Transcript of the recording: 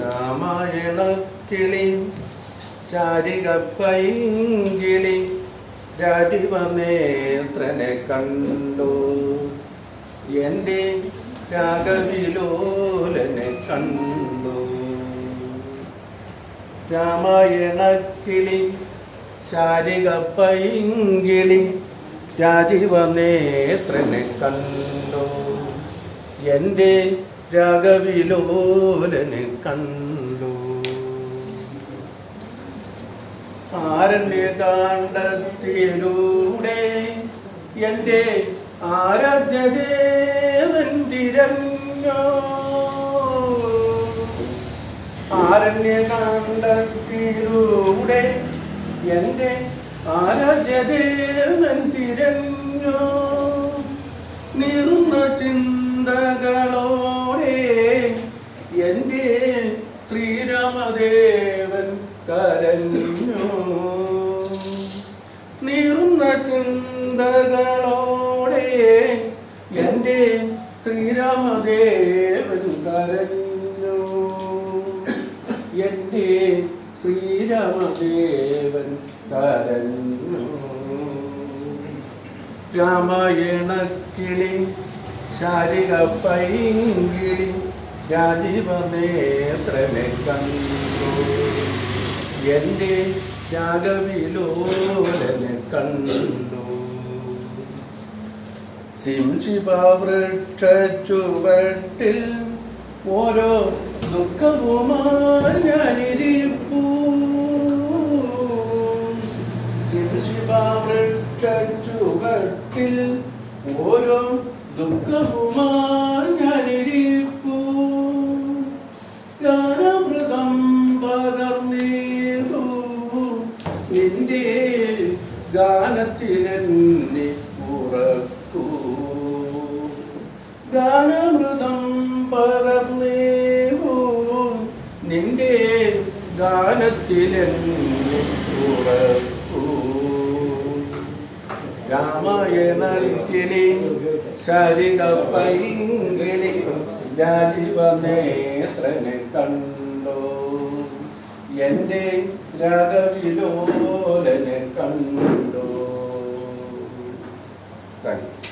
രാമായണക്കിളി ശാരിക പൈങ്കിളി രാജീവനേത്രനെ കണ്ടു. എന്റെ രാഗവിലോലനെ കണ്ടു. രാമായണക്കിളി ശാരിക പൈങ്കിളി രാജീവനേത്രനെ കണ്ടു. എന്റെ രാഗവിലോലനെ കണ്ടു. ആരണ്യ കാണ്ടത്തിലൂടെ എന്റെ ആരാധ്യദേവൻ തിരഞ്ഞോ? ആരണ്യ കാണ്ടത്തിലൂടെ എന്റെ ആരാധ്യദേവൻ തിരഞ്ഞോ? ചിന്തകളോടെ ശ്രീരാമദേവൻ കരഞ്ഞു. നീറുന്ന ചിന്തകളോടെ എന്റെ ശ്രീരാമദേവൻ കരഞ്ഞു. എന്റെ ശ്രീരാമദേവൻ കരഞ്ഞു. രാമായണക്കിളി ശാരിക പൈങ്കിളി രാജീവനേത്രനെ കണ്ടു എന്റെ രാഗവിലോലനെ കണ്ടു? ശിംശിവൃക്ഷച്ചുവട്ടിൽ ഓരോ ദുഃഖവുമായി ഞാനിരിപ്പൂ. ശിംശിവൃക്ഷച്ചുവട്ടിൽ ഓരോ ദുഃഖവുമായി ഗാനത്തിലെന്നെ ഉറക്കൂ. ഗാനമൃതം പകർന്നേവൂ. നിന്റെ ഗാനത്തിലെന്നെ ഉറക്കൂ. രാമായണത്തിലെ ശരിക പൈങ്കിളി രാജീവനേത്രനെ കണ്ടോ. എന്റെ രാഗവിലോലനെ കണ്ടു. 对。